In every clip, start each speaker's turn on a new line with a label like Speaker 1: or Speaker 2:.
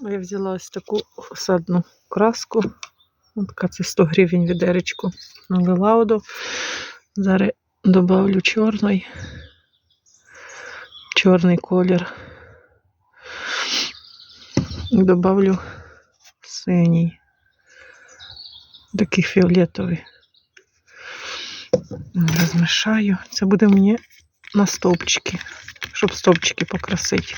Speaker 1: Я взяла ось таку осадну краску. Така це 100 гривень відеречку. Налила воду. Зараз добавлю чорний. Чорний колір. Добавлю синій. Такий фіолетовий. Розмішаю. Це буде мені на стовпчики, щоб стовпчики покрасити.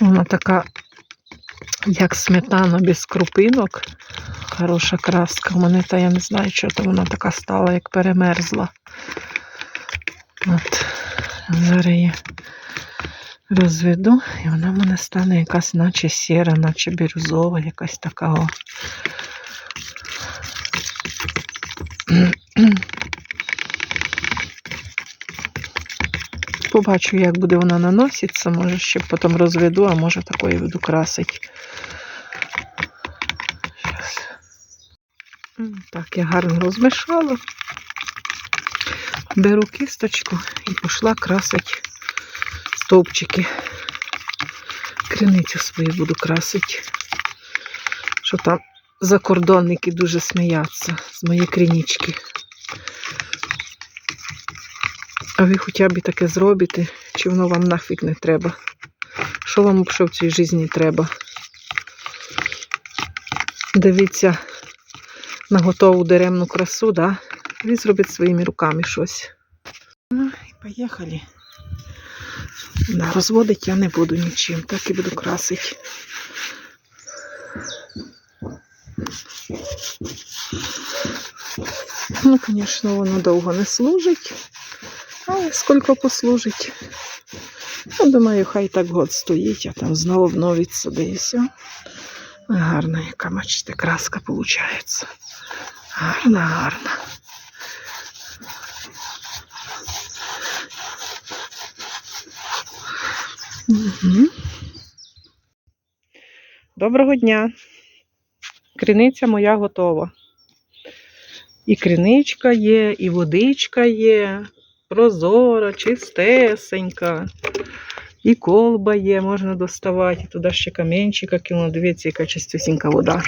Speaker 1: Вона така, як сметана без крупинок. Хороша краска. У мене та я не знаю, що то вона така стала, як перемерзла. От. Зараз я розведу, і вона в мене стане якась наче сіра, наче бірюзова, якась така. Побачу, як буде вона наноситися. Може, ще потім розведу, а може такої буду красити. Так, я гарно розмішала. Беру кісточку і пішла красити стовпчики. Криницю свою буду красити. Що там закордонники дуже сміються з моєї кринички. А ви хоча б таке зробите, чи воно вам нафіг не треба? Що вам взагалі в цій житті треба? Дивіться на готову даремну красу, да? Ви зробите своїми руками щось. Ну, і поїхали. Да, розводити я не буду нічим, так і буду красити. Ну, звісно, воно довго не служить. Але скільки послужить. Ну, думаю, хай так год стоїть, а там знову обновить собі і все. Гарна, яка, бачите, краска виходить. Гарна, гарна. Угу. Доброго дня. Криниця моя готова. І криничка є, і водичка є, прозора, чистесенька. І колба є, можна доставати. Туди ще камінчика кинула. Дивіться, яка чистесенька вода.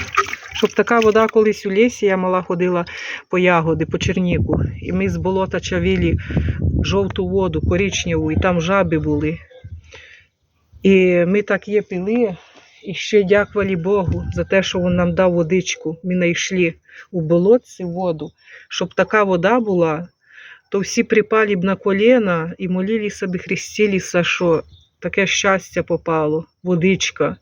Speaker 1: Щоб така вода колись у лісі, я мала ходила по ягоди, по черніку. І ми з болота чавілі жовту воду, коричневу, і там жаби були. І ми так є пили, і ще дякували Богу за те, що він нам дав водичку. Ми знайшли у болотці воду. Щоб така вода була, то всі припали б на коліна і молилися б, хрестилися, що таке щастя попало, водичка.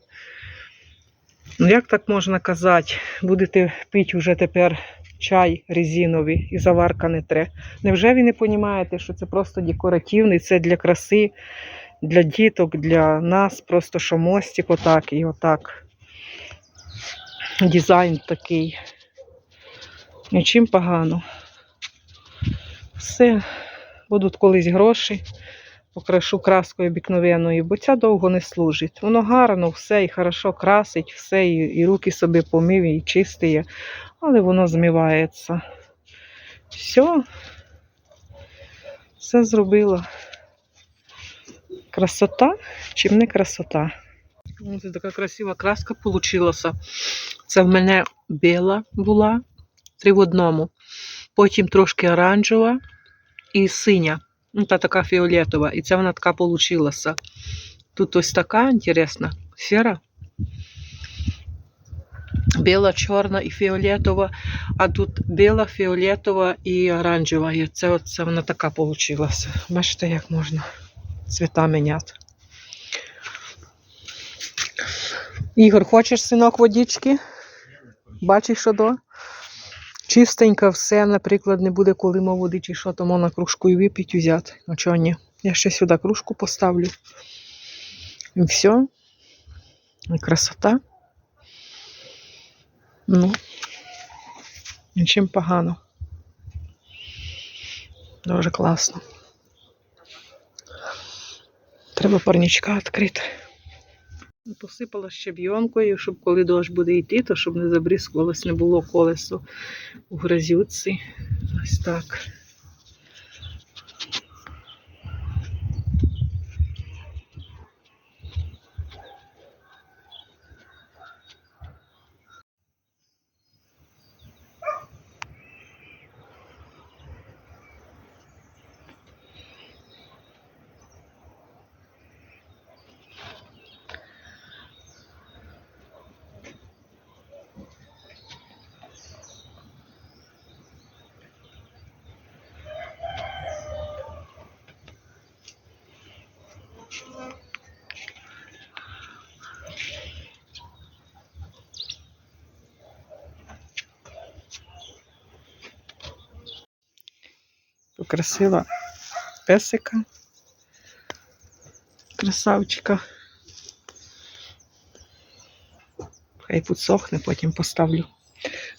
Speaker 1: Ну як так можна казати? Будете пити вже тепер чай резиновий і заварка не тре. Невже ви не розумієте, що це просто декоративний, це для краси, для діток, для нас, просто що мостик отак і отак. Дизайн такий. Нічим погано. Все, будуть колись гроші, покрашу краскою обікновеною, бо ця довго не служить. Воно гарно, все і хорошо красить, все, і, і руки собі помив, і чистиє, але воно змивається. Все, все зробила. Красота, чим не красота. Ось така красива краска вийшла. Це в мене біла була, три в одному. Потім трошки оранжева і синя. Ну, та така фіолетова. І це вона така получилася. Тут ось така інтересна, сіра. Біла, чорна і фіолетова, а тут біла, фіолетова і оранжева. І це, оце вона така получилася. Бачите, як можна цвіта міняти. Ігор, хочеш синок водички? Бачиш, що до? Чистенько все, наприклад, не буде коли мов води чи що, то можна кружку і випити взяти. А чого ні? Я ще сюди кружку поставлю. І все. І красота. Ну, нічим погано. Дуже класно. Треба парничка відкрити. Посипала щебйонкою, щоб коли дощ буде йти, то щоб не забризкувалось, не було колесо у грязюці. Ось так. Покрасила песика. Красавчика. Хай підсохне, потім поставлю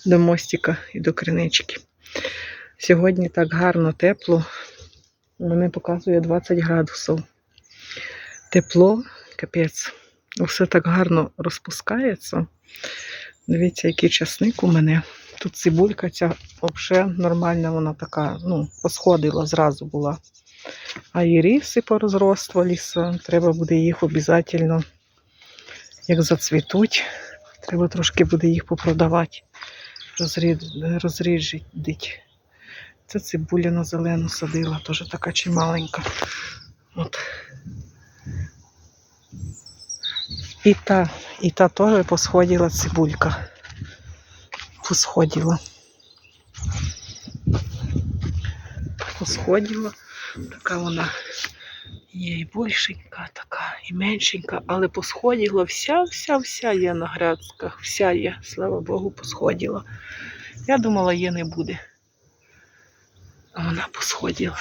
Speaker 1: до мостика і до кринички. Сьогодні так гарно, тепло. Мене показує 20 градусів. Тепло, капець. Все так гарно розпускається. Дивіться, який часник у мене. Тут цибулька ця взагалі нормальна, вона така, ну, посходила зразу була. А і ріси порозростувалися. Треба буде їх обов'язково, як зацвітуть, треба трошки буде їх попродавати, розрі- Це цибуля на зелену садила, теж така чималенька. От. І та, і та теж посходила цибулька. Посходила. Посходила. Така вона є і більшенька, така, і меншенька, але посходила вся, вся, вся є на грядках. Вся є, слава Богу, посходила. Я думала, є не буде. А вона посходила.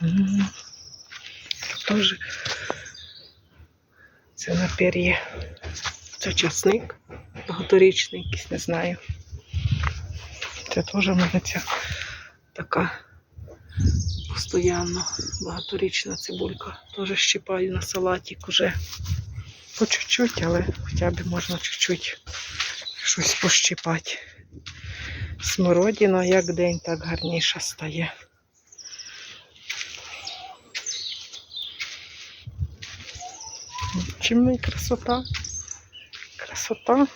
Speaker 1: Тут теж це на пер'є. Це часник багаторічний, якийсь, не знаю. Це теж в мене ця така постоянно багаторічна цибулька. Теж щипаю на салатик уже. По чуть-чуть, але хоча б можна чуть-чуть щось пощипати. Смородина як день, так гарніша стає. Чим красота? Красота.